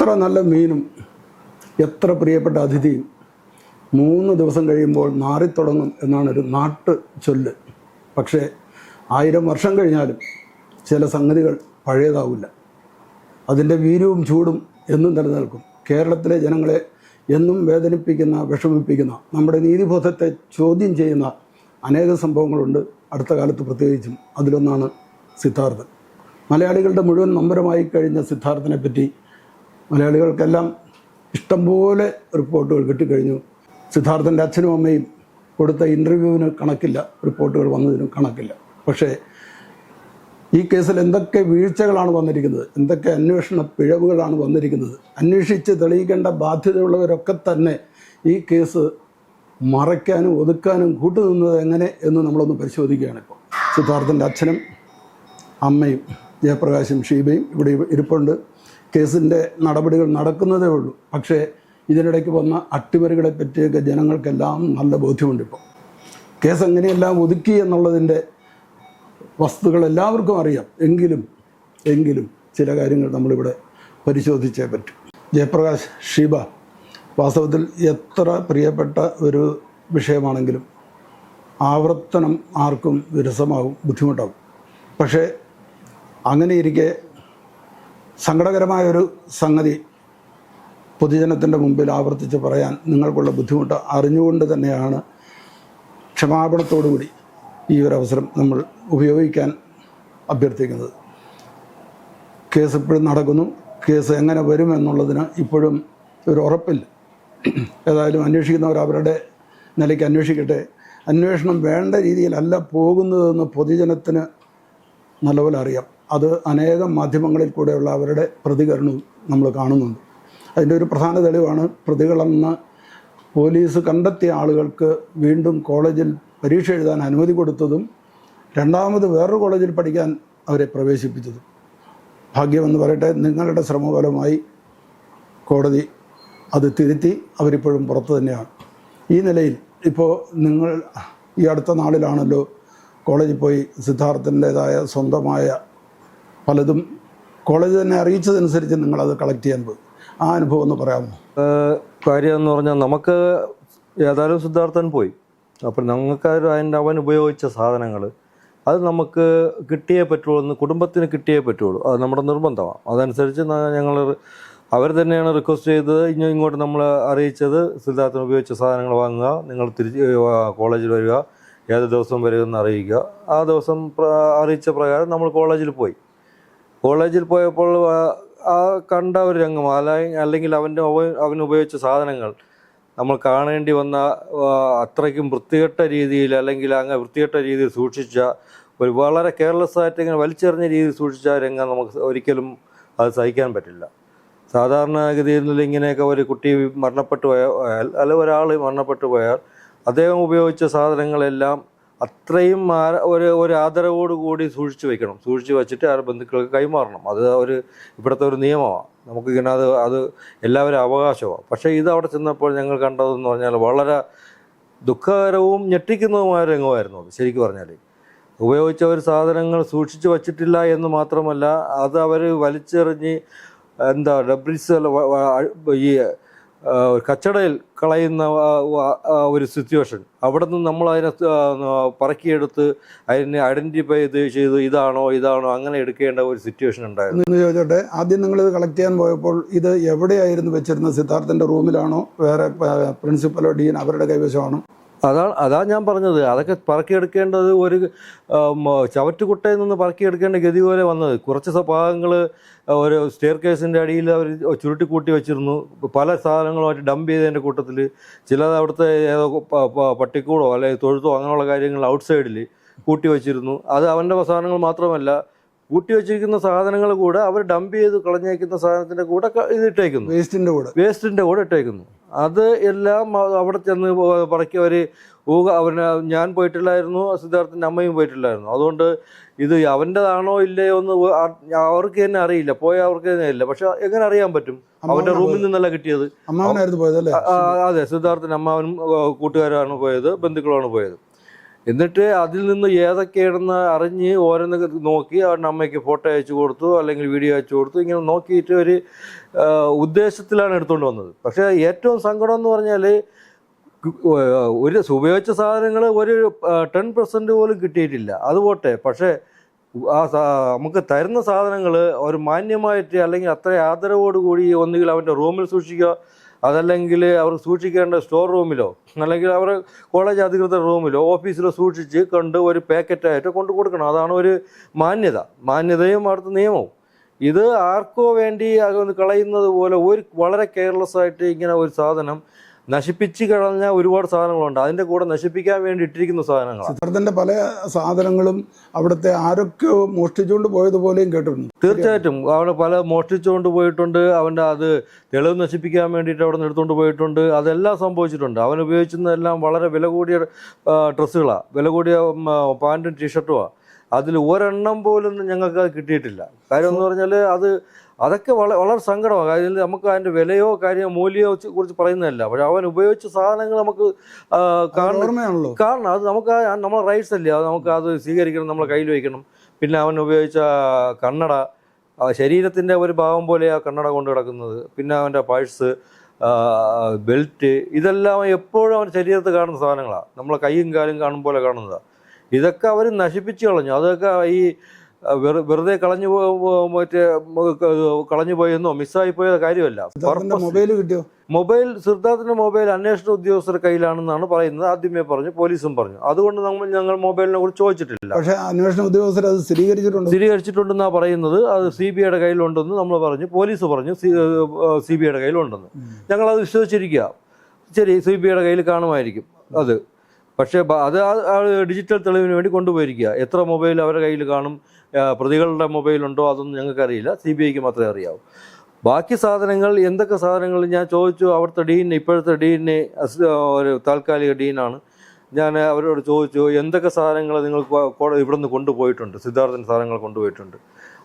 എത്ര നല്ല മീനും എത്ര പ്രിയപ്പെട്ട അതിഥിയും മൂന്ന് ദിവസം കഴിയുമ്പോൾ മാറിത്തുടങ്ങും എന്നാണ് ഒരു നാട്ട് ചൊല്ല്. പക്ഷേ ആയിരം വർഷം കഴിഞ്ഞാലും ചില സംഗതികൾ പഴയതാവില്ല. അതിന്റെ വീര്യവും ചൂടും എന്നും നിലനിൽക്കും. കേരളത്തിലെ ജനങ്ങളെ എന്നും വേദനിപ്പിക്കുന്ന വിഷമിപ്പിക്കുന്ന നമ്മുടെ നീതിബോധത്തെ ചോദ്യം ചെയ്യുന്ന അനേക സംഭവങ്ങളുണ്ട്. അടുത്ത കാലത്ത് പ്രത്യേകിച്ചും അതിലൊന്നാണ് സിദ്ധാർത്ഥൻ. മലയാളികളുടെ മുഴുവൻ നമ്പരമായി കഴിഞ്ഞ സിദ്ധാർത്ഥനെ പറ്റി മലയാളികൾക്കെല്ലാം ഇഷ്ടംപോലെ റിപ്പോർട്ടുകൾ കിട്ടിക്കഴിഞ്ഞു. സിദ്ധാർത്ഥന്റെ അച്ഛനും അമ്മയും കൊടുത്ത ഇന്റർവ്യൂവിന് കണക്കില്ല. റിപ്പോർട്ടുകൾ വന്നതിനും കണക്കില്ല. പക്ഷേ ഈ കേസിൽ എന്തൊക്കെ വീഴ്ചകളാണ് വന്നിരിക്കുന്നത്? എന്തൊക്കെ അന്വേഷണ പിഴവുകളാണ് വന്നിരിക്കുന്നത്? അന്വേഷിച്ച് തെളിയിക്കേണ്ട ബാധ്യതയുള്ളവരൊക്കെ തന്നെ ഈ കേസ് മറയ്ക്കാനും ഒതുക്കാനും കൂട്ടുനിന്നത് എങ്ങനെ എന്ന് നമ്മളൊന്ന് പരിശോധിക്കുകയാണ് ഇപ്പോൾ. സിദ്ധാർത്ഥന്റെ അച്ഛനും അമ്മയും ജയപ്രകാശും ഷീബയും ഇവിടെ ഇരിപ്പുണ്ട്. കേസിന്റെ നടപടികൾ നടക്കുന്നതേ ഉള്ളൂ. പക്ഷേ ഇതിനിടയ്ക്ക് വന്ന അട്ടിമറികളെ പറ്റിയൊക്കെ ജനങ്ങൾക്കെല്ലാം നല്ല ബോധ്യമുണ്ട് ഇപ്പോൾ കേസ് എങ്ങനെയെല്ലാം ഒതുക്കി എന്നുള്ളതിന്റെ വസ്തുക്കൾ എല്ലാവർക്കും അറിയാം. എങ്കിലും എങ്കിലും ചില കാര്യങ്ങൾ നമ്മളിവിടെ പരിശോധിച്ചേ പറ്റും. ജയപ്രകാശ് ഷീബ വാസ്തവത്തിൽ എത്ര പ്രിയപ്പെട്ട ഒരു വിഷയമാണെങ്കിലും ആവർത്തനം ആർക്കും വിരസമാവും ബുദ്ധിമുട്ടാവും. പക്ഷേ അങ്ങനെ ഇരിക്കെ സങ്കടകരമായൊരു സംഗതി പൊതുജനത്തിന്റെ മുമ്പിൽ ആവർത്തിച്ച് പറയാൻ നിങ്ങൾക്കുള്ള ബുദ്ധിമുട്ട് അറിഞ്ഞുകൊണ്ട് തന്നെയാണ് ക്ഷമാപണത്തോടുകൂടി ഈ ഒരു അവസരം നമ്മൾ ഉപയോഗിക്കാൻ അഭ്യർത്ഥിക്കുന്നത്. കേസ് ഇപ്പോഴും നടക്കുന്നു. കേസ് എങ്ങനെ വരുമെന്നുള്ളതിന് ഇപ്പോഴും ഒരു ഉറപ്പില്ല ഏതായാലും അന്വേഷിക്കുന്നവർ അവരുടെ നിലയ്ക്ക് അന്വേഷിക്കട്ടെ. അന്വേഷണം വേണ്ട രീതിയിലല്ല പോകുന്നതെന്ന് പൊതുജനത്തിന് നല്ലപോലെ അറിയാം. അത് അനേകം മാധ്യമങ്ങളിൽ കൂടെയുള്ള അവരുടെ പ്രതികരണവും നമ്മൾ കാണുന്നുണ്ട്. അതിന്റെ ഒരു പ്രധാന തെളിവാണ് പ്രതികളെന്ന് പോലീസ് കണ്ടെത്തിയ ആളുകൾക്ക് വീണ്ടും കോളേജിൽ പരീക്ഷ എഴുതാൻ അനുമതി കൊടുത്തതും രണ്ടാമത് വേറൊരു കോളേജിൽ പഠിക്കാൻ അവരെ പ്രവേശിപ്പിച്ചതും. ഭാഗ്യമെന്ന് പറയട്ടെ നിങ്ങളുടെ ശ്രമഫലമായി കോടതി അത് തിരുത്തി അവരിപ്പോഴും പുറത്തു തന്നെയാണ്. ഈ നിലയിൽ ഇപ്പോൾ നിങ്ങൾ ഈ അടുത്ത നാളിലാണല്ലോ കോളേജിൽ പോയി സിദ്ധാർത്ഥന്റേതായ സ്വന്തമായ പലതും കോളേജ് തന്നെ അറിയിച്ചതനുസരിച്ച് നിങ്ങളത് കളക്ട് ചെയ്യാൻ പോയി. ആ അനുഭവം ഒന്ന് പറയാമോ? കാര്യം എന്ന് പറഞ്ഞാൽ നമുക്ക് ഏതായാലും സിദ്ധാർത്ഥൻ പോയി. അപ്പം ഞങ്ങൾക്ക് അതിന്റെ അവൻ ഉപയോഗിച്ച സാധനങ്ങൾ അത് നമുക്ക് കിട്ടിയേ പറ്റുള്ളൂ എന്ന് കുടുംബത്തിന് കിട്ടിയേ പറ്റുള്ളൂ. അത് നമ്മുടെ നിർബന്ധമാണ്. അതനുസരിച്ച് ഞങ്ങൾ അവർ തന്നെയാണ് റിക്വസ്റ്റ് ചെയ്തത്. ഇനി ഇങ്ങോട്ട് നമ്മൾ അറിയിച്ചത് സിദ്ധാർത്ഥൻ ഉപയോഗിച്ച സാധനങ്ങൾ വാങ്ങുക നിങ്ങൾ തിരിച്ച് കോളേജിൽ വരിക ഏത് ദിവസം വരുമെന്ന് അറിയിക്കുക. ആ ദിവസം അറിയിച്ച പ്രകാരം നമ്മൾ കോളേജിൽ പോയി. കോളേജിൽ പോയപ്പോൾ ആ- കണ്ട ഒരു രംഗം അല്ലെ അല്ലെങ്കിൽ അവന്റെ അവൻ ഉപയോഗിച്ച സാധനങ്ങൾ. നമ്മൾ കാണേണ്ടി വന്ന അത്രയ്ക്കും വൃത്തികെട്ട രീതിയിൽ അല്ലെങ്കിൽ അങ്ങ് വൃത്തികെട്ട രീതിയിൽ സൂക്ഷിച്ച ഒരു വളരെ കെയർലെസ് ആയിട്ട് ഇങ്ങനെ വലിച്ചെറിഞ്ഞ രീതിയിൽ സൂക്ഷിച്ച രംഗം നമുക്ക് ഒരിക്കലും അത് സഹിക്കാൻ പറ്റില്ല. സാധാരണഗതിയിൽ ഇങ്ങനെയൊക്കെ ഒരു കുട്ടി മരണപ്പെട്ടു പോയാൽ അല്ല ഒരാൾ മരണപ്പെട്ടു പോയാൽ അദ്ദേഹം ഉപയോഗിച്ച സാധനങ്ങളെല്ലാം അത്രയും ഒരു ഒരു ആദരവോട് കൂടി സൂക്ഷിച്ചു വെക്കണം. സൂക്ഷിച്ചു വെച്ചിട്ട് ആ ബന്ധുക്കൾക്ക് കൈമാറണം. അത് ഒരു ഇവിടുത്തെ ഒരു നിയമമാണ് നമുക്കിങ്ങനെ അത് അത് എല്ലാവരും അവകാശമാണ് പക്ഷേ ഇത് അവിടെ ചെന്നപ്പോൾ ഞങ്ങൾ കണ്ടതെന്ന് പറഞ്ഞാൽ വളരെ ദുഃഖകരവും ഞെട്ടിക്കുന്നതുമായ രംഗമായിരുന്നു അത് ശരിക്കും പറഞ്ഞാൽ ഉപയോഗിച്ച ഒരു സാധനങ്ങൾ സൂക്ഷിച്ചു വച്ചിട്ടില്ല എന്ന് മാത്രമല്ല അത് അവർ വലിച്ചെറിഞ്ഞ് എന്താ ഡബ്രിസ് ഈ കച്ചടയിൽ കളയുന്ന ഒരു സിറ്റുവേഷൻ അവിടെ നിന്ന് നമ്മൾ അതിനെ പറക്കിയെടുത്ത് അതിനെ ഐഡന്റിഫൈ ചെയ്ത് ഇതാണോ ഇതാണോ അങ്ങനെ എടുക്കേണ്ട ഒരു സിറ്റുവേഷൻ ഉണ്ടായിരുന്നു. ചോദിച്ചോട്ടെ ആദ്യം നിങ്ങൾ ഇത് കളക്ട് ചെയ്യാൻ പോയപ്പോൾ ഇത് എവിടെയായിരുന്നു വെച്ചിരുന്നത് സിദ്ധാർത്ഥന്റെ റൂമിലാണോ വേറെ പ്രിൻസിപ്പലോ ഡീൻ അവരുടെ കൈവശമാണോ? അതാണ് അതാ ഞാൻ പറഞ്ഞത്. അതൊക്കെ പറക്കിയെടുക്കേണ്ടത് ഒരു ചവറ്റുകുട്ടയിൽ നിന്ന് പറക്കിയെടുക്കേണ്ട ഗതി പോലെ വന്നത്. കുറച്ച് ഭാഗങ്ങൾ ഒരു സ്റ്റെയർ കേസിന്റെ അടിയിൽ അവർ ചുരുട്ടിക്കൂട്ടി വെച്ചിരുന്നു. പല സാധനങ്ങളുമായിട്ട് ഡംപ് ചെയ്തതിന്റെ കൂട്ടത്തിൽ ചിലത് അവിടുത്തെ ഏതോ പട്ടിക്കൂടോ അല്ലെങ്കിൽ തൊഴുത്തോ അങ്ങനെയുള്ള കാര്യങ്ങൾ ഔട്ട് സൈഡിൽ കൂട്ടി വെച്ചിരുന്നു. അത് അവന്റെ സാധനങ്ങൾ മാത്രമല്ല കൂട്ടി വെച്ചിരിക്കുന്ന സാധനങ്ങൾ കൂടെ അവർ ഡംപ് ചെയ്ത് കളഞ്ഞേക്കുന്ന സാധനത്തിന്റെ കൂടെ ഇത് ഇട്ടേക്കുന്നു. വേസ്റ്റിന്റെ കൂടെ. വേസ്റ്റിന്റെ കൂടെ ഇട്ടേക്കുന്നു. അത് എല്ലാം അവിടെ ചെന്ന് പറയ്ക്ക് പറക്കി അവർ ഊക അവന് ഞാൻ പോയിട്ടില്ലായിരുന്നു സിദ്ധാർത്ഥന്റെ അമ്മയും പോയിട്ടില്ലായിരുന്നു. അതുകൊണ്ട് ഇത് അവന്റെതാണോ ഇല്ലയോ എന്ന് അവർക്ക് തന്നെ അറിയില്ല പോയ അവർക്ക് തന്നെ ഇല്ല പക്ഷെ എങ്ങനെ അറിയാൻ പറ്റും? അവന്റെ റൂമിൽ നിന്നല്ല കിട്ടിയത്. അതെ സിദ്ധാർത്ഥൻ അമ്മാവനും കൂട്ടുകാരാണ് പോയത് ബന്ധുക്കളാണ് പോയത്. എന്നിട്ട് അതിൽ നിന്ന് ഏതൊക്കെയാണെന്ന് അറിഞ്ഞ് ഓരോന്ന് നോക്കി അവരുടെ അമ്മയ്ക്ക് ഫോട്ടോ അയച്ചു കൊടുത്തു അല്ലെങ്കിൽ വീഡിയോ അയച്ചു കൊടുത്തു ഇങ്ങനെ നോക്കിയിട്ട് ഒരു ഉദ്ദേശത്തിലാണ് എടുത്തുകൊണ്ട് വന്നത്. പക്ഷേ ഏറ്റവും സങ്കടം എന്ന് പറഞ്ഞാൽ ഒരു ഉപയോഗിച്ച സാധനങ്ങൾ ഒരു ടെൻ പെർസെന്റ് പോലും കിട്ടിയിട്ടില്ല. അത് പോട്ടെ. പക്ഷേ ആ നമുക്ക് തരുന്ന സാധനങ്ങൾ ഒരു മാന്യമായിട്ട് അല്ലെങ്കിൽ അത്ര ആദരവോടുകൂടി ഒന്നുകിൽ അവന്റെ റൂമിൽ സൂക്ഷിക്കുക അതല്ലെങ്കിൽ അവർ സൂക്ഷിക്കേണ്ട സ്റ്റോർ റൂമിലോ അല്ലെങ്കിൽ അവർ കോളേജ് അധികൃതർ റൂമിലോ ഓഫീസിലോ സൂക്ഷിച്ച് കണ്ട് ഒരു പാക്കറ്റായിട്ട് കൊണ്ടു കൊടുക്കണം. അതാണ് ഒരു മാന്യത. മാന്യതയും അടുത്ത നിയമവും. ഇത് ആർക്കോ വേണ്ടി കളയുന്നത് പോലെ ഒരു വളരെ കെയർലെസ് ആയിട്ട് ഇങ്ങനെ ഒരു സാധനം നശിപ്പിച്ച് കളഞ്ഞ ഒരുപാട് സാധനങ്ങളുണ്ട്. അതിന്റെ കൂടെ നശിപ്പിക്കാൻ വേണ്ടി ഇട്ടിരിക്കുന്ന സാധനങ്ങൾ സിദ്ധാർത്ഥന്റെ പല സാധനങ്ങളും അവിടുത്തെ ആരൊക്കെ മോഷ്ടിച്ചുകൊണ്ട് പോയതുപോലെയും കേട്ടിട്ടുണ്ട്. തീർച്ചയായിട്ടും. അവിടെ പല മോഷ്ടിച്ചുകൊണ്ട് പോയിട്ടുണ്ട്. അവന്റെ അത് തെളിവ് നശിപ്പിക്കാൻ വേണ്ടിയിട്ട് അവിടെ നിന്ന് എടുത്തുകൊണ്ട് പോയിട്ടുണ്ട്. അതെല്ലാം സംഭവിച്ചിട്ടുണ്ട്. അവൻ ഉപയോഗിക്കുന്നതെല്ലാം വളരെ വില കൂടിയ ഡ്രസ്സുകളാണ് വില കൂടിയ പാന്റും ടീഷർട്ടുമാണ് അതിൽ ഒരെണ്ണം പോലും ഞങ്ങൾക്ക് അത് കിട്ടിയിട്ടില്ല. കാര്യം എന്ന് പറഞ്ഞാൽ അത് അതൊക്കെ വളരെ വളരെ സങ്കടമാണ്. കാര്യം നമുക്ക് അതിന്റെ വിലയോ കാര്യമോ മൂല്യമോ കുറിച്ച് പറയുന്നതല്ല. പക്ഷെ അവൻ ഉപയോഗിച്ച സാധനങ്ങൾ നമുക്ക് കാണണം. അത് നമുക്ക് നമ്മൾ നമ്മളെ റൈറ്റ്സ് അല്ലേ? അത് നമുക്ക് അത് സ്വീകരിക്കണം നമ്മളെ കയ്യിൽ വയ്ക്കണം. പിന്നെ അവൻ ഉപയോഗിച്ച കണ്ണട ആ ശരീരത്തിന്റെ ഒരു ഭാഗം പോലെ ആ കണ്ണട കൊണ്ട് കിടക്കുന്നത്. പിന്നെ അവന്റെ പഴ്സ് ബെൽറ്റ് ഇതെല്ലാം എപ്പോഴും അവൻ ശരീരത്ത് കാണുന്ന സാധനങ്ങളാണ് നമ്മളെ കയ്യും കാലും കാണും പോലെ കാണുന്നതാണ് ഇതൊക്കെ അവർ നശിപ്പിച്ച് കളഞ്ഞു. അതൊക്കെ ഈ വെറുതെ കളഞ്ഞു മറ്റേ കളഞ്ഞു പോയെന്നോ മിസ്സായി പോയ കാര്യമല്ല. മൊബൈൽ കിട്ടിയോ? മൊബൈൽ സിദ്ധാർത്ഥിന്റെ മൊബൈൽ അന്വേഷണ ഉദ്യോഗസ്ഥരുടെ കയ്യിലാണെന്നാണ് പറയുന്നത്. ആദ്യമേ പറഞ്ഞു പോലീസും പറഞ്ഞു. അതുകൊണ്ട് നമ്മൾ ഞങ്ങൾ മൊബൈലിനെ കുറിച്ച് ചോദിച്ചിട്ടില്ല. പക്ഷേ അന്വേഷണ ഉദ്യോഗസ്ഥർ അത് സ്ഥിരീകരിച്ചിട്ടുണ്ട്? സ്ഥിരീകരിച്ചിട്ടുണ്ടെന്നാണ് പറയുന്നത്. അത് സി ബി ഐയുടെ കയ്യിലുണ്ടെന്ന് നമ്മൾ പറഞ്ഞു. പോലീസ് പറഞ്ഞു സി ബി ഐയുടെ കയ്യിലുണ്ടെന്ന്. ഞങ്ങൾ അത് വിശ്വസിച്ചിരിക്കുക. ശരി സി ബി ഐയുടെ കയ്യിൽ കാണുമായിരിക്കും അത്. പക്ഷേ അത് ഡിജിറ്റൽ തെളിവിന് വേണ്ടി കൊണ്ടുപോയിരിക്കുക. എത്ര മൊബൈൽ അവരുടെ കയ്യിൽ കാണും പ്രതികളുടെ മൊബൈലുണ്ടോ അതൊന്നും ഞങ്ങൾക്കറിയില്ല. സി ബി ഐക്ക് മാത്രമേ അറിയാവൂ. ബാക്കി സാധനങ്ങൾ എന്തൊക്കെ സാധനങ്ങൾ ഞാൻ ചോദിച്ചു അവിടുത്തെ ഡീൻ ഇപ്പോഴത്തെ ഡീനെ ഒരു താൽക്കാലിക ഡീനാണ് ഞാൻ അവരോട് ചോദിച്ചു എന്തൊക്കെ സാധനങ്ങൾ നിങ്ങൾ ഇവിടെ നിന്ന് കൊണ്ടുപോയിട്ടുണ്ട്? സിദ്ധാർത്ഥൻ സാധനങ്ങൾ കൊണ്ടുപോയിട്ടുണ്ട്.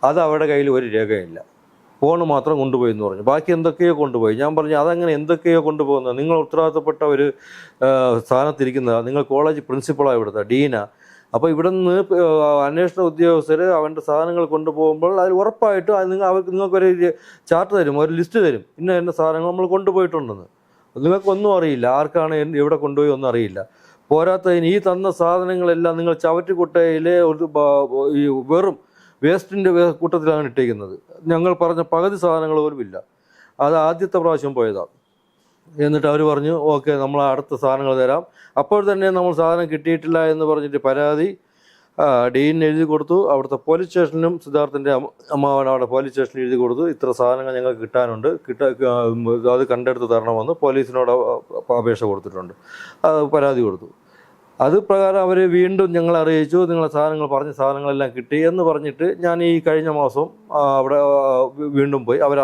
അത് അവരുടെ കയ്യിൽ ഒരു രേഖയില്ല. ഫോൺ മാത്രം കൊണ്ടുപോയി എന്ന് പറഞ്ഞു. ബാക്കി എന്തൊക്കെയോ കൊണ്ടുപോയി. ഞാൻ പറഞ്ഞു അതങ്ങനെ എന്തൊക്കെയോ കൊണ്ടുപോകുന്നത്? നിങ്ങൾ ഉത്തരവാദിത്തപ്പെട്ട ഒരു സ്ഥാനത്തിരിക്കുന്ന നിങ്ങൾ കോളേജ് പ്രിൻസിപ്പളാണ് ഇവിടുത്തെ ഡീന. അപ്പോൾ ഇവിടെ നിന്ന് അന്വേഷണ ഉദ്യോഗസ്ഥർ അവന്റെ സാധനങ്ങൾ കൊണ്ടുപോകുമ്പോൾ അതിൽ ഉറപ്പായിട്ടും അത് നിങ്ങൾ അവർക്ക് നിങ്ങൾക്കൊരു ചാർട്ട് തരും ഒരു ലിസ്റ്റ് തരും. ഇന്ന ഇന്ന സാധനങ്ങൾ നമ്മൾ കൊണ്ടുപോയിട്ടുണ്ടെന്ന്. നിങ്ങൾക്കൊന്നും അറിയില്ല. ആർക്കാണ് എവിടെ കൊണ്ടുപോയി ഒന്നും അറിയില്ല. പോരാത്തതിന് ഈ തന്ന സാധനങ്ങളെല്ലാം നിങ്ങൾ ചവറ്റുകുട്ടയിലെ ഒരു ഈ വെറും വേസ്റ്റിന്റെ കൂട്ടത്തിലാണ് ഇട്ടേക്കുന്നത്. ഞങ്ങൾ പറഞ്ഞ പകുതി സാധനങ്ങൾ പോലും ഇല്ല. അത് ആദ്യത്തെ പ്രാവശ്യം പോയതാണ് എന്നിട്ട് അവർ പറഞ്ഞു ഓക്കെ നമ്മൾ അടുത്ത സാധനങ്ങൾ തരാം. അപ്പോൾ തന്നെ നമ്മൾ സാധനം കിട്ടിയിട്ടില്ല എന്ന് പറഞ്ഞിട്ട് പരാതി ഡീനിന് എഴുതി കൊടുത്തു. അവിടുത്തെ പോലീസ് സ്റ്റേഷനിലും സിദ്ധാർത്ഥന്റെ അമ്മ അമ്മാവൻ അവിടെ പോലീസ് സ്റ്റേഷനിൽ എഴുതി കൊടുത്തു. ഇത്ര സാധനങ്ങൾ ഞങ്ങൾക്ക് കിട്ടാനുണ്ട്. കിട്ട അത് കണ്ടെടുത്ത് തരണമെന്ന് പോലീസിനോട് അപേക്ഷ കൊടുത്തിട്ടുണ്ട്. പരാതി കൊടുത്തു. അത് പ്രകാരം അവർ വീണ്ടും ഞങ്ങളെ അറിയിച്ചു നിങ്ങളെ സാധനങ്ങൾ പറഞ്ഞ സാധനങ്ങളെല്ലാം കിട്ടി എന്ന് പറഞ്ഞിട്ട് ഞാൻ ഈ കഴിഞ്ഞ മാസം അവിടെ വീണ്ടും പോയി. അവർ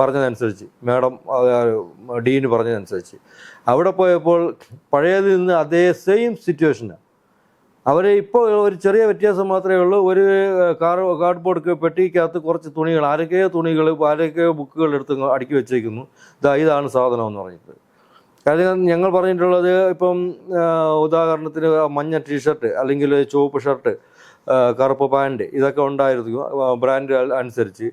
പറഞ്ഞതനുസരിച്ച് മാഡം ഡീന് പറഞ്ഞതനുസരിച്ച്. അവിടെ പോയപ്പോൾ പഴയതിൽ നിന്ന് അതേ സെയിം സിറ്റുവേഷനാണ് അവർ ഇപ്പോൾ ഒരു ചെറിയ വ്യത്യാസം മാത്രമേ ഉള്ളൂ. ഒരു കാർ കാർഡ് ബോർഡ് പെട്ടിക്കകത്ത് കുറച്ച് തുണികൾ ആരൊക്കെയോ തുണികൾ ആരൊക്കെയോ ബുക്കുകൾ എടുത്ത് അടുക്കി വെച്ചേക്കുന്നു. ഇതാ ഇതാണ് സാധനം എന്ന് പറഞ്ഞിട്ട്. കാര്യം ഞങ്ങൾ പറഞ്ഞിട്ടുള്ളത് ഇപ്പം ഉദാഹരണത്തിന് മഞ്ഞ ടീഷർട്ട് അല്ലെങ്കിൽ ചുവപ്പ് ഷർട്ട് കറുപ്പ് പാന്റ് ഇതൊക്കെ ഉണ്ടായിരുന്നു ബ്രാൻഡ് അനുസരിച്ച്.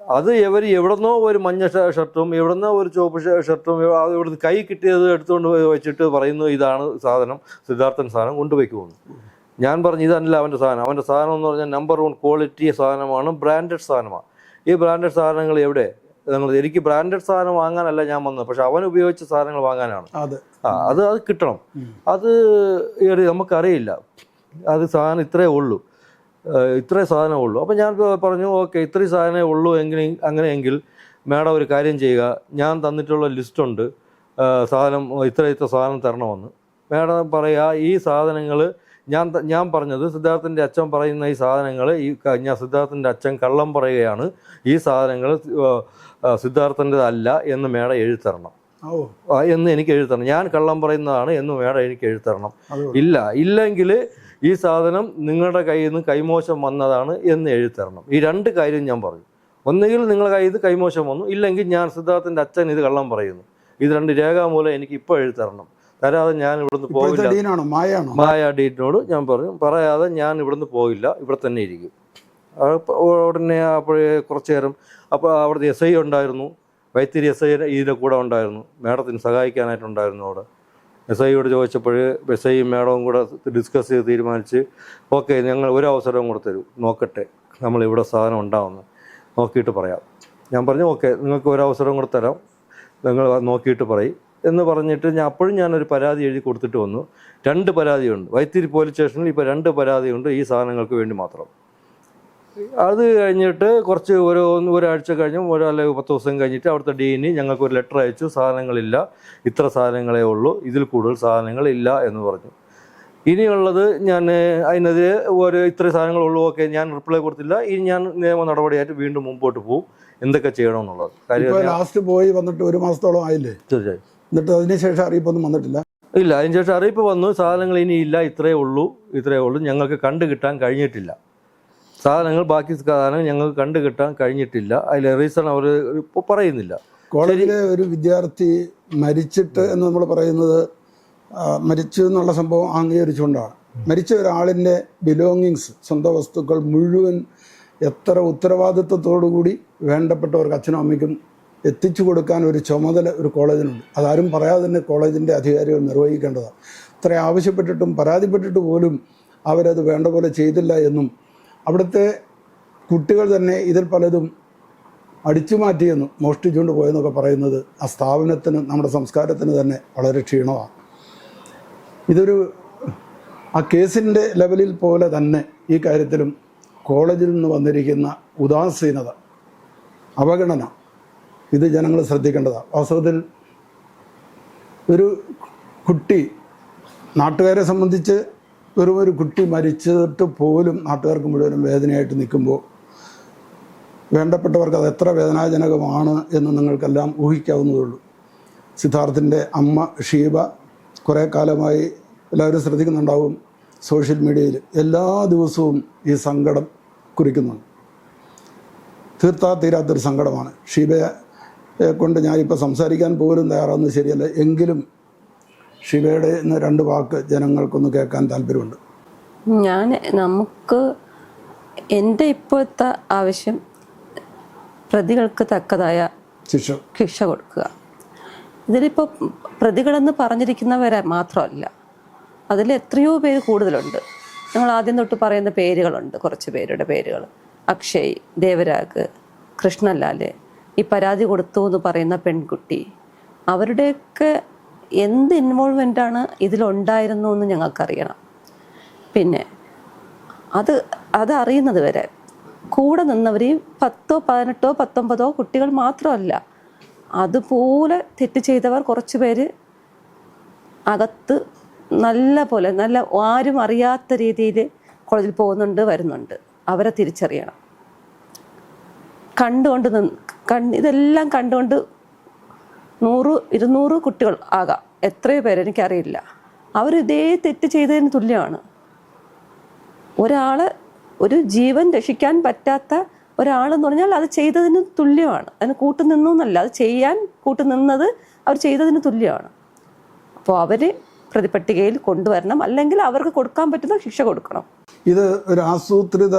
അത് ഇവർ എവിടുന്നോ ഒരു മഞ്ഞ ഷർട്ടും എവിടുന്നോ ഒരു ചുവപ്പ് ഷർട്ടും ഇവിടുന്ന് കൈ കിട്ടിയത് എടുത്തുകൊണ്ട് വെച്ചിട്ട് പറയുന്നു ഇതാണ് സാധനം സിദ്ധാർത്ഥൻ സാധനം കൊണ്ടുപോയിക്കുമെന്ന് ഞാൻ പറഞ്ഞു ഇതല്ല അവന്റെ സാധനം. അവന്റെ സാധനം എന്ന് പറഞ്ഞാൽ നമ്പർ വൺ ക്വാളിറ്റി സാധനമാണ് ബ്രാൻഡഡ് സാധനമാണ്. ഈ ബ്രാൻഡഡ് സാധനങ്ങൾ എവിടെ? നിങ്ങൾ എനിക്ക് ബ്രാൻഡഡ് സാധനം വാങ്ങാനല്ല ഞാൻ വന്നത്. പക്ഷെ അവൻ ഉപയോഗിച്ച സാധനങ്ങൾ വാങ്ങാനാണ്. അതെ. ആ അത് അത് കിട്ടണം. അത് നമുക്കറിയില്ല. അത് സാധനം ഇത്രേ ഉള്ളൂ. ഇത്രേ സാധനമേ ഉള്ളൂ. അപ്പം ഞാൻ പറഞ്ഞു ഓക്കെ ഇത്രയും സാധനമേ ഉള്ളൂ എങ്കിൽ അങ്ങനെയെങ്കിൽ മാഡം ഒരു കാര്യം ചെയ്യുക. ഞാൻ തന്നിട്ടുള്ള ലിസ്റ്റുണ്ട് ഉണ്ട്. സാധനം ഇത്ര ഇത്ര സാധനം തരണമെന്ന്. മാഡം പറയുക ഈ സാധനങ്ങൾ ഞാൻ ഞാൻ പറഞ്ഞത് സിദ്ധാർത്ഥന്റെ അച്ഛൻ പറയുന്ന ഈ സാധനങ്ങൾ ഈ ഞാൻ സിദ്ധാർത്ഥന്റെ അച്ഛൻ കള്ളം പറയുകയാണ്. ഈ സാധനങ്ങൾ സിദ്ധാർത്ഥന്റെതല്ല എന്ന് മേഡം എഴുതി തരണം ഓ. ആ, എന്ന് എനിക്ക് എഴുതി ഞാൻ കള്ളം പറയുന്നതാണ് എന്ന് മേഡം എനിക്ക് എഴുതി തരണം അത് ഇല്ല ഇല്ലെങ്കിൽ ഈ സാധനം നിങ്ങളുടെ കയ്യിൽ നിന്ന് കൈമോശം വന്നതാണ് എന്ന് എഴുതി ഈ രണ്ട് കാര്യം ഞാൻ പറഞ്ഞു ഒന്നുകിൽ നിങ്ങളുടെ കയ്യിൽ നിന്ന് കൈമോശം വന്നു ഇല്ലെങ്കിൽ ഞാൻ സിദ്ധാർത്ഥന്റെ അച്ഛൻ ഇത് കള്ളം പറയുന്നു. ഇത് രണ്ട് രേഖാമൂലം എനിക്ക് ഇപ്പോൾ എഴുതി തരാതെ ഞാൻ ഇവിടുന്ന് പോകില്ല മായ ഡീറ്റിനോട് ഞാൻ പറഞ്ഞു. പറയാതെ ഞാൻ ഇവിടുന്ന് പോകില്ല ഇവിടെ തന്നെ ഇരിക്കും. ഉടനെ അപ്പോഴേ കുറച്ചു നേരം അപ്പോൾ അവിടുത്തെ എസ് ഐ ഉണ്ടായിരുന്നു. വൈത്തിരി എസ് ഐ ഇതിന്റെ കൂടെ ഉണ്ടായിരുന്നു. മേഡത്തിന് സഹായിക്കാനായിട്ടുണ്ടായിരുന്നു അവിടെ. എസ് ഐയോട് ചോദിച്ചപ്പോൾ എസ് ഐയും മേഡവും കൂടെ ഡിസ്കസ് ചെയ്ത് തീരുമാനിച്ച് ഓക്കെ ഞങ്ങൾ ഒരു അവസരവും കൂടെ തരൂ. നോക്കട്ടെ നമ്മൾ ഇവിടെ സാധനം ഉണ്ടാവുന്നു. നോക്കിയിട്ട് പറയാം. ഞാൻ പറഞ്ഞു ഓക്കെ നിങ്ങൾക്ക് ഒരു അവസരം കൂടെ തരാം. നിങ്ങൾ നോക്കിയിട്ട് പറയും. എന്ന് പറഞ്ഞിട്ട് ഞാൻ അപ്പോഴും ഞാനൊരു പരാതി എഴുതി കൊടുത്തിട്ട് വന്നു. രണ്ട് പരാതിയുണ്ട്. വൈത്തിരി പോലീസ് സ്റ്റേഷനിൽ ഇപ്പോൾ രണ്ട് പരാതിയുണ്ട് ഈ സാധനങ്ങൾക്ക് വേണ്ടി മാത്രം. അത് കഴിഞ്ഞിട്ട് കുറച്ച് ഒരു ഒരാഴ്ച കഴിഞ്ഞും ഒരാളെ അല്ലെങ്കിൽ പത്ത് ദിവസം കഴിഞ്ഞിട്ട് അവിടുത്തെ ഡീനി ഞങ്ങൾക്ക് ഒരു ലെറ്റർ അയച്ചു സാധനങ്ങളില്ല ഇത്ര സാധനങ്ങളേ ഉള്ളൂ ഇതിൽ കൂടുതൽ സാധനങ്ങളില്ല എന്ന് പറഞ്ഞു. ഇനിയുള്ളത് ഞാൻ അതിനെതിരെ ഒരു ഇത്ര സാധനങ്ങളുള്ളൂ ഓക്കെ ഞാൻ റിപ്ലൈ കൊടുത്തില്ല. ഇനി ഞാൻ നിയമ നടപടിയായിട്ട് വീണ്ടും മുമ്പോട്ട് പോകും എന്തൊക്കെ ചെയ്യണമെന്നുള്ളത്. കാര്യം ലാസ്റ്റ് പോയി വന്നിട്ട് ഒരു മാസത്തോളം ആയില്ലേ? തീർച്ചയായും. എന്നിട്ട് അതിനുശേഷം അറിയിപ്പൊന്നും വന്നിട്ടില്ല? ഇല്ല അതിനുശേഷം അറിയിപ്പ് വന്നു. സാധനങ്ങൾ ഇനിയില്ല ഇല്ല ഇത്രയേ ഉള്ളൂ ഇത്രയേ ഉള്ളൂ. ഞങ്ങൾക്ക് കണ്ടു കിട്ടാൻ കഴിഞ്ഞിട്ടില്ല. സാധനങ്ങൾ ബാക്കി സാധനങ്ങൾ ഞങ്ങൾക്ക് കണ്ടു കിട്ടാൻ കഴിഞ്ഞിട്ടില്ല. അതിൽ റീസൺ അവർ ഇപ്പോൾ പറയുന്നില്ല. കോളേജിലെ ഒരു വിദ്യാർത്ഥി മരിച്ചിട്ട് എന്ന് നമ്മൾ പറയുന്നത് മരിച്ചു എന്നുള്ള സംഭവം അംഗീകരിച്ചുകൊണ്ടാണ്. മരിച്ച ഒരാളിന്റെ ബിലോങ്ങിങ്സ് സ്വന്തം വസ്തുക്കൾ മുഴുവൻ എത്ര ഉത്തരവാദിത്വത്തോടു കൂടി വേണ്ടപ്പെട്ടവർക്ക് അച്ഛനും അമ്മയ്ക്കും എത്തിച്ചു കൊടുക്കാൻ ഒരു ചുമതല ഒരു കോളേജിനുണ്ട്. അതാരും പറയാതെ തന്നെ കോളേജിന്റെ അധികാരികൾ നിർവഹിക്കേണ്ടതാണ്. ഇത്ര ആവശ്യപ്പെട്ടിട്ടും പരാതിപ്പെട്ടിട്ട് പോലും അവരത് വേണ്ട പോലെ ചെയ്തില്ല എന്നും അവിടുത്തെ കുട്ടികൾ തന്നെ ഇതിൽ പലതും അടിച്ചു മാറ്റിയെന്നും മോഷ്ടിച്ചുകൊണ്ട് പോയെന്നൊക്കെ പറയുന്നത് ആ സ്ഥാപനത്തിന് നമ്മുടെ സംസ്കാരത്തിന് തന്നെ വളരെ ക്ഷീണമാണ്. ഇതൊരു ആ കേസിന്റെ ലെവലിൽ പോലെ തന്നെ ഈ കാര്യത്തിലും കോളേജിൽ നിന്ന് വന്നിരിക്കുന്ന ഉദാസീനത അവഗണന ഇത് ജനങ്ങൾ ശ്രദ്ധിക്കേണ്ടതാണ് വാസ്തവത്തിൽ ഒരു കുട്ടി നാട്ടുകാരെ സംബന്ധിച്ച് വെറും ഒരു കുട്ടി മരിച്ചിട്ട് പോലും നാട്ടുകാർക്ക് മുഴുവനും വേദനയായിട്ട് നിൽക്കുമ്പോൾ വേണ്ടപ്പെട്ടവർക്ക് അത് എത്ര വേദനാജനകമാണ് എന്ന് നിങ്ങൾക്കെല്ലാം ഊഹിക്കാവുന്നതേ ഉള്ളൂ സിദ്ധാർത്ഥിന്റെ അമ്മ ഷീബ കുറേ കാലമായി എല്ലാവരും ശ്രദ്ധിക്കുന്നുണ്ടാവും സോഷ്യൽ മീഡിയയിൽ എല്ലാ ദിവസവും ഈ സങ്കടം കുറിക്കുന്നുണ്ട്. തീർത്താ തീരാത്തൊരു സങ്കടമാണ്. ഷീബയെ കൊണ്ട് ഞാനിപ്പോൾ സംസാരിക്കാൻ പോലും തയ്യാറാവുന്നത് ശരിയല്ല. എങ്കിലും ഷിവയുടെ എന്ന രണ്ട് വാക്ക് ജനങ്ങൾക്കൊന്ന് കേൾക്കാൻ താല്പര്യമുണ്ട്. ഞാൻ നമുക്ക് എന്റെ ഇപ്പോഴത്തെ ആവശ്യം പ്രതികൾക്ക് തക്കതായ ശിക്ഷ. ശിക്ഷ കൊടുക്കുക. ഇതിലിപ്പോൾ പ്രതികളെന്ന് പറഞ്ഞിരിക്കുന്നവരെ മാത്രമല്ല അതിൽ എത്രയോ പേര് കൂടുതലുണ്ട്. ഞങ്ങൾ ആദ്യം തൊട്ട് പറയുന്ന പേരുകളുണ്ട് കുറച്ച് പേരുടെ പേരുകൾ. അക്ഷയ് ദേവരാഗ് കൃഷ്ണലാൽ ഈ പരാതി കൊടുത്തു എന്ന് പറയുന്ന പെൺകുട്ടി അവരുടെയൊക്കെ എന്ത് ഇൻവോൾവ്മെന്റാണ് ഇതിലുണ്ടായിരുന്നു എന്ന് ഞങ്ങൾക്കറിയണം. പിന്നെ അത് അതറിയുന്നത് വരെ കൂടെ നിന്നവർ ഈ പത്തോ പതിനെട്ടോ പത്തൊമ്പതോ കുട്ടികൾ മാത്രമല്ല അതുപോലെ തെറ്റ് ചെയ്തവർ കുറച്ച് പേര് അകത്ത് നല്ല പോലെ നല്ല ആരും അറിയാത്ത രീതിയിൽ കോളേജിൽ പോകുന്നുണ്ട് വരുന്നുണ്ട്. അവരെ തിരിച്ചറിയണം. കണ്ടുകൊണ്ട് നിന്ന് ഇതെല്ലാം കണ്ടുകൊണ്ട് നൂറ് ഇരുന്നൂറ് കുട്ടികൾ ആകാം. എത്രയോ പേര് എനിക്കറിയില്ല. അവർ തെറ്റ് ചെയ്തതിന് തുല്യമാണ്. ഒരാൾ ഒരു ജീവൻ രക്ഷിക്കാൻ പറ്റാത്ത ഒരാളെന്ന് പറഞ്ഞാൽ അത് ചെയ്തതിന് തുല്യമാണ്. അതിന് കൂട്ടുനിന്നു എന്നല്ല അത് ചെയ്യാൻ കൂട്ടുനിന്നത് അവർ ചെയ്തതിന് തുല്യമാണ്. അപ്പോൾ അവർ പ്രതിപട്ടികയിൽ കൊണ്ടുവരണം. അല്ലെങ്കിൽ അവർക്ക് കൊടുക്കാൻ പറ്റുന്ന ശിക്ഷ കൊടുക്കണം. ഇത് ഒരു ആസൂത്രിത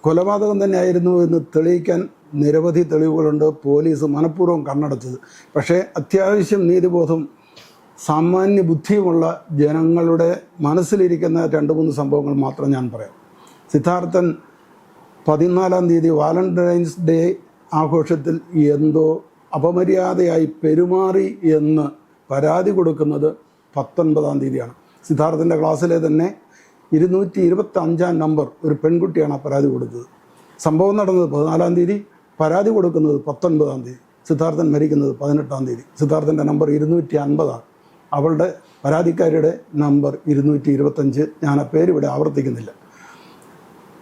കൊലപാതകം തന്നെയായിരുന്നു എന്ന് തെളിയിക്കാൻ നിരവധി തെളിവുകളുണ്ട്. പോലീസ് മനഃപൂർവം കണ്ണടച്ചത്. പക്ഷേ അത്യാവശ്യം നീതിബോധം സാമാന്യ ബുദ്ധിയുമുള്ള ജനങ്ങളുടെ മനസ്സിലിരിക്കുന്ന രണ്ട് മൂന്ന് സംഭവങ്ങൾ മാത്രം ഞാൻ പറയാം. സിദ്ധാർത്ഥൻ പതിനാലാം തീയതി വാലന്റൈൻസ് ഡേ ആഘോഷത്തിൽ എന്തോ അപമര്യാദയായി പെരുമാറി എന്ന് പരാതി കൊടുക്കുന്നത് പത്തൊൻപതാം തീയതിയാണ്. സിദ്ധാർത്ഥന്റെ ക്ലാസ്സിലെ തന്നെ ഇരുന്നൂറ്റി ഇരുപത്തി അഞ്ചാം നമ്പർ ഒരു പെൺകുട്ടിയാണ് പരാതി കൊടുത്തത്. സംഭവം നടന്നത് പതിനാലാം തീയതി പരാതി കൊടുക്കുന്നത് പത്തൊൻപതാം തീയതി. സിദ്ധാർത്ഥൻ മരിക്കുന്നത് പതിനെട്ടാം തീയതി. സിദ്ധാർത്ഥന്റെ നമ്പർ ഇരുന്നൂറ്റി അൻപതാണ് അവളുടെ പരാതിക്കാരിയുടെ നമ്പർ ഇരുന്നൂറ്റി ഇരുപത്തഞ്ച് ഞാൻ ആ പേര് ഇവിടെ ആവർത്തിക്കുന്നില്ല.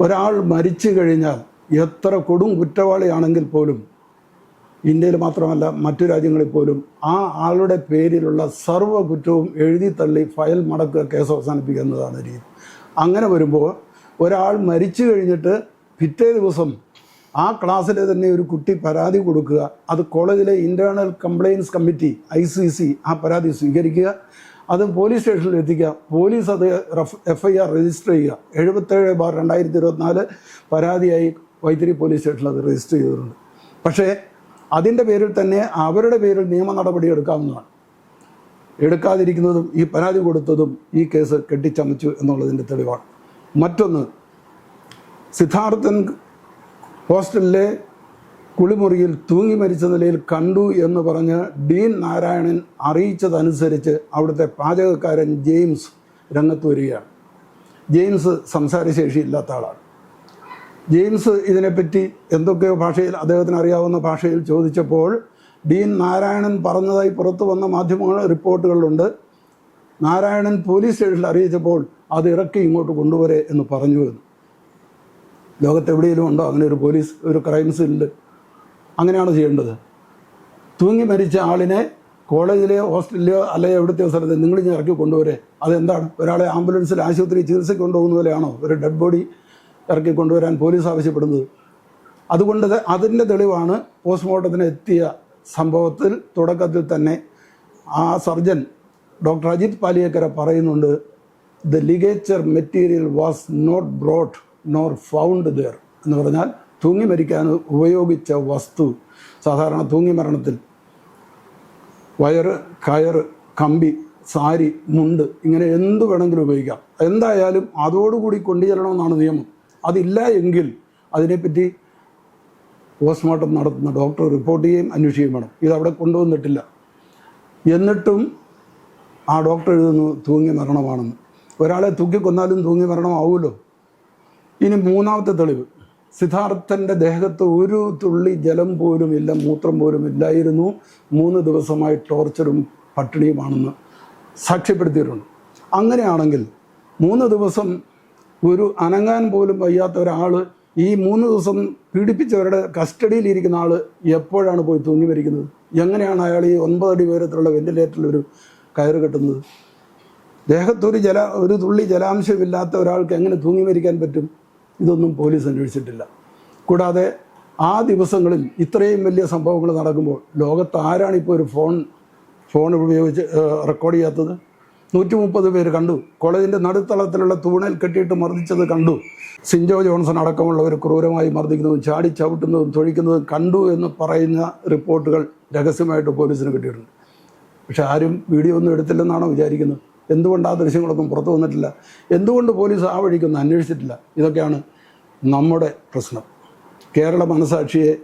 ഒരാൾ മരിച്ചു കഴിഞ്ഞാൽ എത്ര കൊടും കുറ്റവാളിയാണെങ്കിൽ പോലും ഇന്ത്യയിൽ മാത്രമല്ല മറ്റു രാജ്യങ്ങളിൽ പോലും ആ ആളുടെ പേരിലുള്ള സർവ കുറ്റവും എഴുതി തള്ളി ഫയൽ മടക്കുക കേസ് അവസാനിപ്പിക്കുന്നതാണ് രീതി. അങ്ങനെ വരുമ്പോൾ ഒരാൾ മരിച്ചു കഴിഞ്ഞിട്ട് പിറ്റേ ദിവസം ആ ക്ലാസ്സിലെ തന്നെ ഒരു കുട്ടി പരാതി കൊടുക്കുക. അത് കോളേജിലെ internal complaints committee I C C ആ പരാതി സ്വീകരിക്കുക. അത് പോലീസ് സ്റ്റേഷനിൽ എത്തിക്കുക. പോലീസ് അത് എഫ് ഐ ആർ രജിസ്റ്റർ ചെയ്യുക. എഴുപത്തേഴ് ബാർ രണ്ടായിരത്തി ഇരുപത്തിനാല് പരാതിയായി വൈത്തിരി പോലീസ് സ്റ്റേഷനിൽ അത് രജിസ്റ്റർ ചെയ്തിട്ടുണ്ട്. പക്ഷേ അതിന്റെ പേരിൽ തന്നെ അവരുടെ പേരിൽ നിയമ നടപടി എടുക്കാവുന്നതാണ്. എടുക്കാതിരിക്കുന്നതും ഈ പരാതി കൊടുത്തതും ഈ കേസ് കെട്ടിച്ചമച്ചു എന്നുള്ളതിന്റെ തെളിവാണ്. മറ്റൊന്ന് സിദ്ധാർത്ഥൻ ഹോസ്റ്റലിലെ കുളിമുറിയിൽ തൂങ്ങി മരിച്ച നിലയിൽ കണ്ടു എന്ന് പറഞ്ഞ് ഡീൻ നാരായണൻ അറിയിച്ചതനുസരിച്ച് അവിടുത്തെ പാചകക്കാരൻ ജെയിംസ് രംഗത്ത് വരികയാണ്. ജെയിംസ് സംസാരശേഷി ഇല്ലാത്ത ആളാണ്. ജെയിംസ് ഇതിനെപ്പറ്റി എന്തൊക്കെയോ ഭാഷയിൽ അദ്ദേഹത്തിന് അറിയാവുന്ന ഭാഷയിൽ ചോദിച്ചപ്പോൾ ഡീൻ നാരായണൻ പറഞ്ഞതായി പുറത്തു വന്ന മാധ്യമങ്ങൾ റിപ്പോർട്ടുകളിലുണ്ട് നാരായണൻ പോലീസ് സ്റ്റേഷനിൽ അറിയിച്ചപ്പോൾ അത് ഇറക്കി ഇങ്ങോട്ട് കൊണ്ടുവരെ എന്ന് പറഞ്ഞു എന്ന്. ലോകത്തെവിടെയെങ്കിലും ഉണ്ടോ? അങ്ങനെ ഒരു പോലീസ് ഒരു ക്രൈംസ് ഉണ്ട്. അങ്ങനെയാണ് ചെയ്യേണ്ടത്. തൂങ്ങി മരിച്ച ആളിനെ കോളേജിലെയോ ഹോസ്റ്റലിലെയോ അല്ലെങ്കിൽ എവിടുത്തെയോ സ്ഥലത്ത് നിങ്ങൾ ഞാൻ ഇറക്കി കൊണ്ടുവരെ അതെന്താണ്? ഒരാളെ ആംബുലൻസിൽ ആശുപത്രി ചികിത്സയ്ക്ക് കൊണ്ടുപോകുന്ന പോലെയാണോ? ഒരു ഡെഡ് ബോഡി ഇറക്കി കൊണ്ടുവരാൻ പോലീസ് ആവശ്യപ്പെടുന്നത്. അതുകൊണ്ട് അതിന്റെ തെളിവാണ് പോസ്റ്റ്മോർട്ടത്തിന് എത്തിയ സംഭവത്തിൽ തുടക്കത്തിൽ തന്നെ ആ സർജൻ ഡോക്ടർ അജിത് പാലിയേക്കര പറയുന്നുണ്ട് the ligature material was not brought nor found there എന്ന് പറഞ്ഞാൽ തൂങ്ങി മരിക്കാൻ ഉപയോഗിച്ച വസ്തു സാധാരണ തൂങ്ങി മരണത്തിൽ വയറ് കയറ് കമ്പി സാരി മുണ്ട് ഇങ്ങനെ എന്ത് വേണമെങ്കിലും ഉപയോഗിക്കാം. എന്തായാലും അതോടുകൂടി കൊണ്ടുചെല്ലണമെന്നാണ് നിയമം. അതില്ല എങ്കിൽ അതിനെപ്പറ്റി പോസ്റ്റ്മോർട്ടം നടത്തുന്ന ഡോക്ടർ റിപ്പോർട്ട് ചെയ്യുകയും അന്വേഷിക്കുകയും വേണം. ഇതവിടെ കൊണ്ടുവന്നിട്ടില്ല. എന്നിട്ടും ആ ഡോക്ടർ എഴുതുന്നു തൂങ്ങി മരണമാണെന്ന്. ഒരാളെ തൂക്കിക്കൊന്നാലും തൂങ്ങി മരണമാവുമല്ലോ ഇനി മൂന്നാമത്തെ തെളിവ്. സിദ്ധാർത്ഥന്റെ ദേഹത്ത് ഒരു തുള്ളി ജലം പോലും ഇല്ല മൂത്രം പോലും ഇല്ലായിരുന്നു. മൂന്ന് ദിവസമായി ടോർച്ചറും പട്ടിണിയുമാണെന്ന് സാക്ഷ്യപ്പെടുത്തിയിട്ടുണ്ട്. അങ്ങനെയാണെങ്കിൽ മൂന്ന് ദിവസം ഒരു അനങ്ങാൻ പോലും വയ്യാത്ത ഒരാൾ ഈ മൂന്ന് ദിവസം പീഡിപ്പിച്ചവരുടെ കസ്റ്റഡിയിലിരിക്കുന്ന ആൾ എപ്പോഴാണ് പോയി തൂങ്ങി മരിക്കുന്നത്? എങ്ങനെയാണ് അയാൾ ഈ ഒൻപതടി ഉയരത്തിലുള്ള വെന്റിലേറ്ററിൽ ഒരു കയറ് കെട്ടുന്നത്? ദേഹത്തൊരു ജല ഒരു തുള്ളി ജലാംശമില്ലാത്ത ഒരാൾക്ക് എങ്ങനെ തൂങ്ങി മരിക്കാൻ പറ്റും? ഇതൊന്നും പോലീസ് അന്വേഷിച്ചിട്ടില്ല. കൂടാതെ ആ ദിവസങ്ങളിൽ ഇത്രയും വലിയ സംഭവങ്ങൾ നടക്കുമ്പോൾ ലോകത്ത് ആരാണിപ്പോൾ ഒരു ഫോൺ ഫോൺ ഉപയോഗിച്ച് റെക്കോർഡ് ചെയ്യാത്തത്? നൂറ്റി മുപ്പത് പേര് കണ്ടു. കോളേജിന്റെ നടുത്തളത്തിലുള്ള തൂണൽ കെട്ടിയിട്ട് മർദ്ദിച്ചത് കണ്ടു. സിൻജോ ജോൺസൺ അടക്കമുള്ളവർ ക്രൂരമായി മർദ്ദിക്കുന്നതും ചാടി ചവിട്ടുന്നതും തൊഴിക്കുന്നതും കണ്ടു എന്ന് പറയുന്ന റിപ്പോർട്ടുകൾ രഹസ്യമായിട്ട് പോലീസിന് കിട്ടിയിട്ടുണ്ട്. പക്ഷെ ആരും വീഡിയോ ഒന്നും എടുത്തില്ലെന്നാണോ വിചാരിക്കുന്നത്? എന്തുകൊണ്ട് ആ ദൃശ്യങ്ങളൊന്നും പുറത്തു വന്നിട്ടില്ല? എന്തുകൊണ്ട് പോലീസ് ആ വഴിക്കൊന്നും അന്വേഷിച്ചിട്ടില്ല? ഇതൊക്കെയാണ് നമ്മുടെ പ്രശ്നം. കേരള മനസാക്ഷിയെ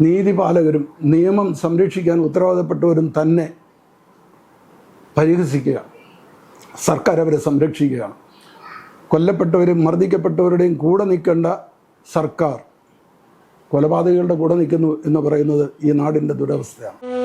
നീതിപാലകരും നിയമം സംരക്ഷിക്കാൻ ഉത്തരവാദപ്പെട്ടവരും തന്നെ പരിഹസിക്കുക. സർക്കാർ അവരെ സംരക്ഷിക്കുകയാണ്. കൊല്ലപ്പെട്ടവരും മർദ്ദിക്കപ്പെട്ടവരുടെയും കൂടെ നിൽക്കേണ്ട സർക്കാർ കൊലപാതകങ്ങളുടെ കൂടെ നിൽക്കുന്നു എന്ന് പറയുന്നത് ഈ നാടിന്റെ ദുരവസ്ഥയാണ്.